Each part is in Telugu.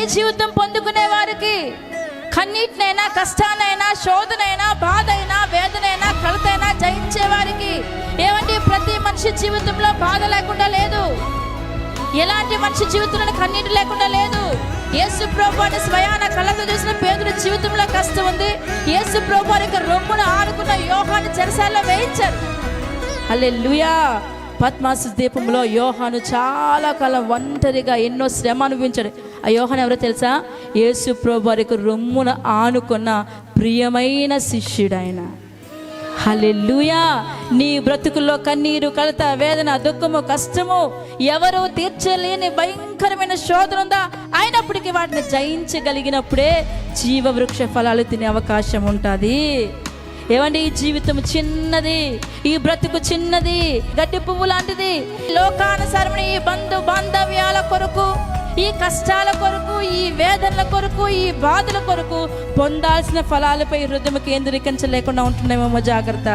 జయ జీవితం పొందుకునే వారికి కన్నీటినైనా కష్టానైనా శోధనైనా బాధ అయినా వేదనైనా కలతైనా జయించే వారికి ఏమండి ప్రతి మనిషి జీవితంలో బాధ లేకుండా లేదు. ఎలాంటి మనిషి జీవితంలో కన్నీటి లేకుండా లేదు. యేసు ప్రభాని స్వయాన కళ్ళతో చూసిన పేదల జీవితంలో కష్టం ఉంది. యేసు ప్రభు యొక్క రొమ్మును ఆడుకున్న యోహాన్ని చెరసాల్లో వేయించారు. హల్లెలూయా. పద్మాసు దీపంలో యోహాను చాలా కాలం ఒంటరిగా ఎన్నో శ్రమ అనుభవించాడు. ఆ యోహాను ఎవరో తెలుసా? యేసు ప్రభు వారికి రొమ్మున ఆనుకున్న ప్రియమైన శిష్యుడు ఆయన హల్లెలూయా! నీ బ్రతుకుల్లో కన్నీరు కలత వేదన దుఃఖము కష్టము ఎవరు తీర్చలేని భయంకరమైన శోధన ఉందా? అయినప్పటికీ వాటిని జయించగలిగినప్పుడే జీవవృక్ష ఫలాలు తినే అవకాశం ఉంటుంది. ఏమండి ఈ జీవితం చిన్నది ఈ బ్రతుకు చిన్నది గడ్డి పువ్వు లాంటిది. లోకానుసారమైన ఈ బంధు బాంధవ్యాల కొరకు ఈ కష్టాల కొరకు ఈ వేదనల కొరకు ఈ బాధల కొరకు పొందాల్సిన ఫలాలపై హృదయం కేంద్రీకరించలేకుండా ఉంటున్నామేమో జాగ్రత్త.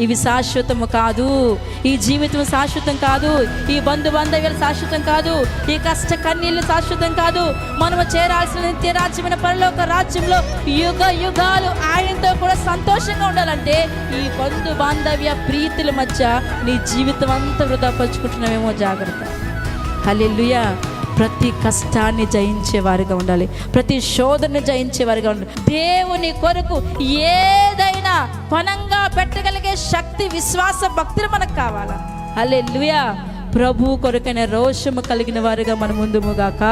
ఇవి శాశ్వతము కాదు. ఈ జీవితం శాశ్వతం కాదు. ఈ బంధు బాంధవ్యాలు శాశ్వతం కాదు. ఈ కష్ట కన్నీళ్ళు శాశ్వతం కాదు. మనము చేరాల్సిన నిత్య రాజ్యమైన పరలోక రాజ్యంలో యుగ యుగాలు ఆయనతో కూడా సంతోషంగా ఉండాలంటే ఈ బంధు బాంధవ్య ప్రీతుల మధ్య నీ జీవితం అంతా వృధా పరుచుకుంటున్నామేమో జాగ్రత్త. హలెల్లుయా. ప్రతి కష్టాన్ని జయించేవారిగా ఉండాలి. ప్రతి శోధనని జయించేవారిగా ఉండాలి. దేవుని కొరకు ఏదైనా పనంగా పెట్టగలిగే శక్తి విశ్వాస భక్తులు మనకు కావాలా? అల్లెలుయా ప్రభు కొరకైన రోషము కలిగిన వారుగా మన ముందుముగాక.